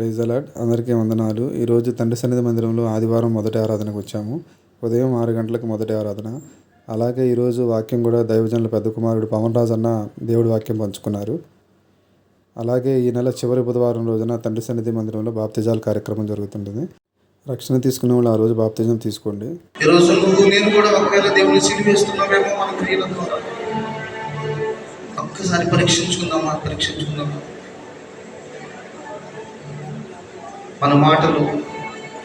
Praise అలాడ్ అందరికీ వందనాలు. ఈరోజు తండ్రి సన్నిధి మందిరంలో ఆదివారం మొదటి ఆరాధనకు వచ్చాము. ఉదయం ఆరు గంటలకు మొదటి ఆరాధన. అలాగే ఈరోజు వాక్యం కూడా దైవజనుల పెద్ద కుమారుడు పవన్ రాజు అన్న దేవుడి వాక్యం పంచుకున్నారు. అలాగే ఈ నెల చివరి బుధవారం రోజున తండ్రి సన్నిధి మందిరంలో బాప్తిజాల కార్యక్రమం జరుగుతుంటుంది. రక్షణ తీసుకునే వాళ్ళు ఆ రోజు బాప్తిజం తీసుకోండి. నువ్వు నేను కూడా ఒకవేళ దేవుని మన క్రియల ద్వారా. ఒక్కసారి పరీక్షించుకుందామా? పరీక్షించుకుందామా? మన మాటలు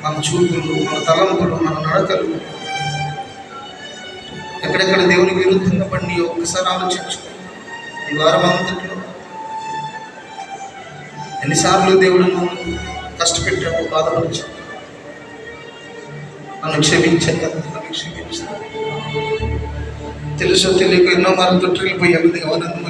మన చూపులు మన తలంపులు మన నడకలు. ఎక్కడెక్కడ దేవునికి విరుద్ధంగా పడి ఒక్కసారి ఆలోచించు. ఈ వారం అంతట్లో ఎన్నిసార్లు దేవుడు నన్ను కష్టపెట్టావు బాధపరిచావు నన్ను క్షమించండి నన్ను క్షమించాను తెలుసో తెలియక ఎన్నో మార్లు తొట్టిల్లిపోయాను ఎవరನ್ನು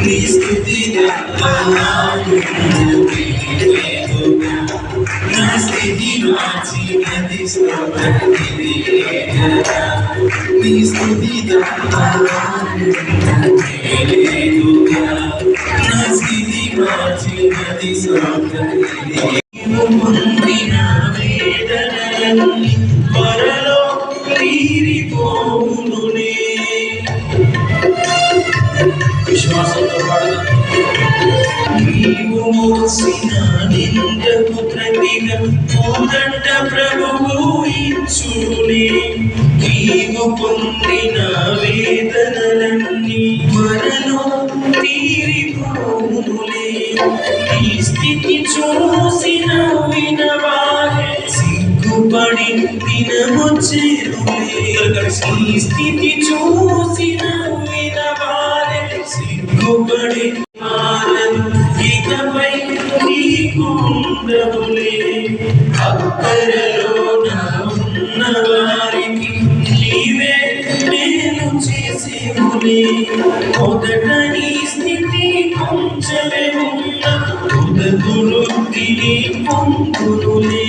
Please give me that love. నా నోట్లో పలికింది యేసయ్యా విశ్వాసంతో పాడుదాం. నీవు మోసిన నిందకు ప్రతిగా మొదట ప్రభువు ఇచ్చునే నీవు పొందిన వేదనలన్నీ మరలో తీరిపోనులే ఈ స్థితి చూసిన వినవారే సిగ్గుపడి దినమొచ్చేరులే ఈ స్థితి చూసిన వినవారే. సిగ్గుపడి ఇకపై నీకుండవులే అక్కరలో నా ఉన్న వారికి నీవే నేను చేసేవులే. మొదట నీ స్థితి కొంచెమే ఉన్న మొదలు తిని పొందునులే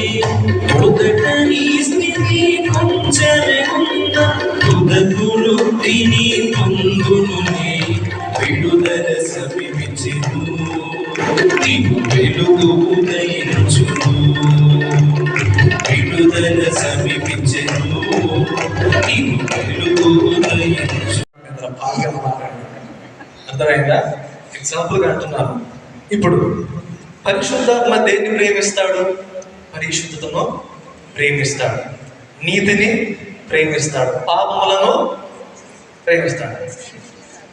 మొదట నీ స్థితి కొంచెమే ఉన్న మొదలు తిని పొందునులే విడుదల సమీపించెను నీవు వెలుగు ఉదయించును విడుదల సమీపించెను నీవు వెలుగు ఉదయించు ఇందులో అర్థమైందా? ఎగ్జాంపుల్గా అంటున్నాను. ఇప్పుడు పరిశుద్ధాత్మ దేన్ని ప్రేమిస్తాడు? పరిశుద్ధతను ప్రేమిస్తాడు. నీతిని ప్రేమిస్తాడు. పాపములను ప్రేమిస్తాడు.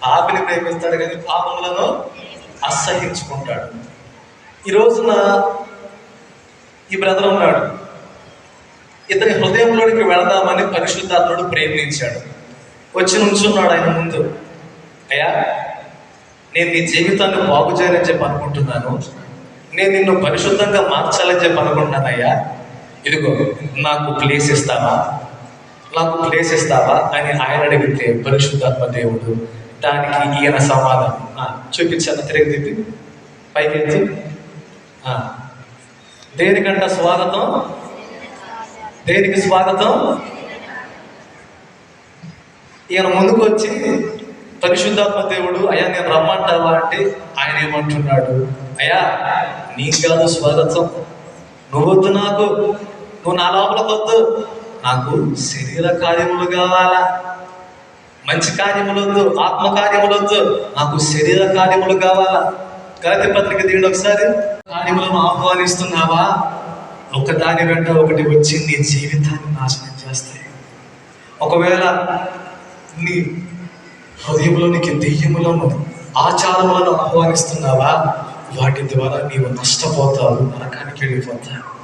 పాపిని ప్రేమిస్తాడు కానీ పాపములను అసహించుకుంటాడు. ఈ రోజున ఈ బ్రదర్ ఉన్నాడు. ఇతని హృదయంలోనికి వెళదామని పరిశుద్ధాత్ముడు ప్రేమించాడు. వచ్చి నుంచున్నాడు ఆయన ముందు. అయ్యా నేను నీ జీవితాన్ని బాగు చేయాలని చెప్పి అనుకుంటున్నాను. నేను నిన్ను పరిశుద్ధంగా మార్చాలని చెప్పి అనుకుంటున్నాను అయ్యా. ఇదిగో నాకు ప్లేస్ ఇస్తావా నాకు ప్లేస్ ఇస్తావా అని ఆయన అడిగితే పరిశుద్ధాత్మ దేవుడు దానికి ఈయన సమాధానం. చూపించాను తిరిగి తిప్పి పైకి ఎత్తి దేనికంట స్వాగతం? దేనికి స్వాగతం? ఈయన ముందుకు వచ్చి పరిశుద్ధాత్మ దేవుడు అయ్యా నేను రమ్మంటావా? అంటే ఆయన ఏమంటున్నాడు అయ్యా నీకు కాదు స్వాగతం. నువ్వు వద్దు నాకు. నువ్వు నా లోపలకొద్దు నాకు శరీర కార్యములు కావాలా? మంచి కార్యములొద్దు ఆత్మ కార్యములొద్దు నాకు శరీర కార్యములు కావాలా? గలతి పత్రిక దిగండి ఒకసారి. కార్యములను ఆహ్వానిస్తున్నావా? ఒకదాని వెంట ఒకటి వచ్చి నీ జీవితాన్ని నాశనం చేస్తాయి. ఒకవేళ నీ హృదయంలోనికి దెయ్యములను ఆచారములను ఆహ్వానిస్తున్నావా? వాటి ద్వారా నీవు నష్టపోతావు నరకానికి వెళ్ళిపోతావు.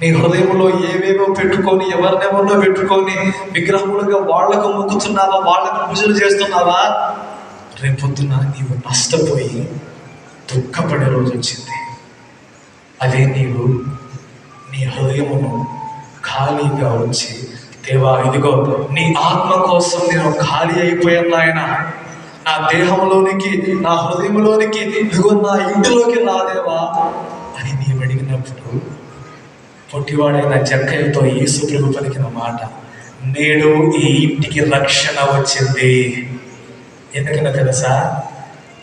నీ హృదయంలో ఏవేవో పెట్టుకొని ఎవరినెవరినో పెట్టుకొని విగ్రహములుగా వాళ్ళకు మొక్కుతున్నావా? వాళ్ళకు పూజలు చేస్తున్నావా? రేపొద్దున నీవు నష్టపోయి దుఃఖపడే రోజు వచ్చింది. అదే నీవు నీ హృదయమును ఖాళీగా ఉంచి దేవా ఇదిగో నీ ఆత్మ కోసం నేను ఖాళీ అయిపోయాను నాయన. నా దేహంలోనికి నా హృదయంలోనికి ఇదిగో నా ఇంటిలోకి రాదేవా పొట్టివాడైన జక్కయ్యతో యేసు ప్రభు పలికిన మాట నేడు ఈ ఇంటికి రక్షణ వచ్చింది. ఎందుకన్నా తెలుసా?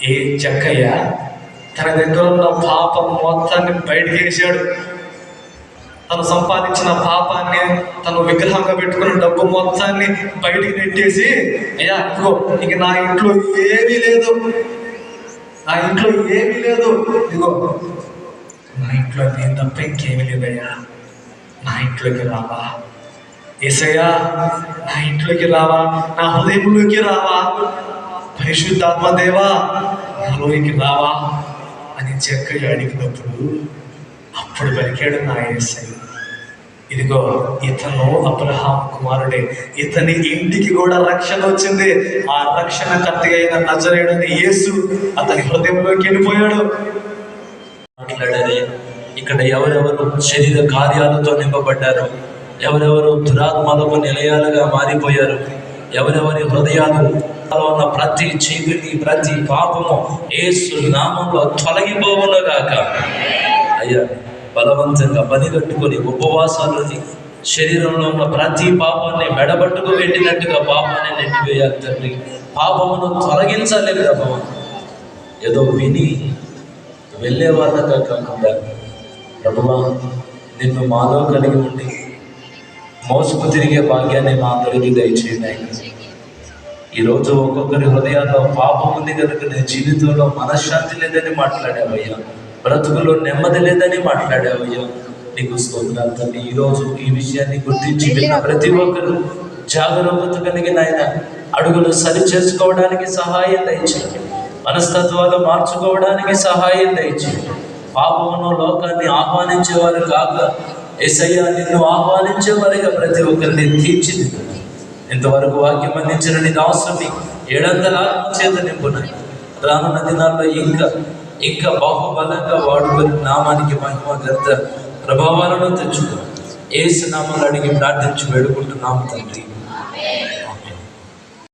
ఏ జక్కయ్య తన దగ్గర ఉన్న పాపం మొత్తాన్ని బయటకు వేసాడు తను సంపాదించిన పాపాన్ని తను విగ్రహంగా పెట్టుకున్న డబ్బు మొత్తాన్ని బయటికి నెట్టేసి అయ్యా ఇదిగో ఇక నా ఇంట్లో ఏమీ లేదు. నా ఇంట్లో ఏమీ లేదు. ఇదిగో నా ఇంట్లో నేను తప్ప ఇంకేమీ లేదయ్యా. నా ఇంట్లోకి రావా. ఏసయ్యా నా ఇంట్లోకి రావా నా హృదయంలోకి రావా. పరిశుద్ధాత్మ దేవా నాలోకి రావా అని చెక్కగా అడిగినప్పుడు అప్పుడు పలికాడు నా ఏసయ్య. ఇదిగో ఇతను అబ్రహాం కుమారుడే. ఇతని ఇంటికి కూడా రక్షణ వచ్చింది. ఆ రక్షణ కర్త అయిన నజరేడని యేసు అతని హృదయంలోకి వెళ్ళిపోయాడు. మాట్లాడారే ఇక్కడ ఎవరెవరు శరీర కార్యాలతో నింపబడ్డారు ఎవరెవరు దురాత్మలకు నిలయాలుగా మారిపోయారు ఎవరెవరి హృదయాలు ఉన్న ప్రతి చీకటి ప్రతి పాపము ఏసు నామంలో తొలగిపోవునుగాక. అయ్యా బలవంతంగా పని కట్టుకొని ఉపవాసాలని శరీరంలో ఉన్న ప్రతి పాపాన్ని మెడబట్టుకు పెట్టినట్టుగా పాపాన్ని నెట్టివేయాలి తండ్రి. పాపమును తొలగించాలి ప్రభావం. ఏదో విని వెళ్ళే వాళ్ళగా కాకుండా ప్రభువా నిన్ను మాలో కలిగి ఉండి మోసుకు తిరిగే భాగ్యాన్ని మా అందరికీ దయచేయండి ఈరోజు ఒక్కొక్కరి హృదయాల్లో పాపం ఉంది కనుక నీ జీవితంలో మనశ్శాంతి లేదని మాట్లాడావయ్యా. బ్రతుకులో నెమ్మది లేదని మాట్లాడావయ్యా. నీకు స్తోత్రాలు తల్లి. ఈరోజు ఈ విషయాన్ని గుర్తించి విన్న ప్రతి ఒక్కరు జాగరూకత కలిగిన ఆయన అడుగులు సరి చేసుకోవడానికి సహాయం దయచేయండి మనస్తత్వాలు మార్చుకోవడానికి సహాయం దయచేయండి పాపమును లోకాన్ని ఆహ్వానించేవారు కాక ఏసయ్య నిన్ను ఆహ్వానించేవారిగా ప్రతి ఒక్కరిని తీర్చింది ఇంతవరకు వాక్యం అందించిన నీ దాసుని ఏడంతల ఆత్మ చేత నింపున్నాయి రానున్న దినాల్లో ఇంకా ఇంకా బాహుబలంగా వాడుకొని నామానికి మహిమ గర్త ప్రభావాలను తెచ్చుకో. ఏసు నామాలు అడిగి ప్రార్థించి వేడుకుంటున్నాము తండ్రి.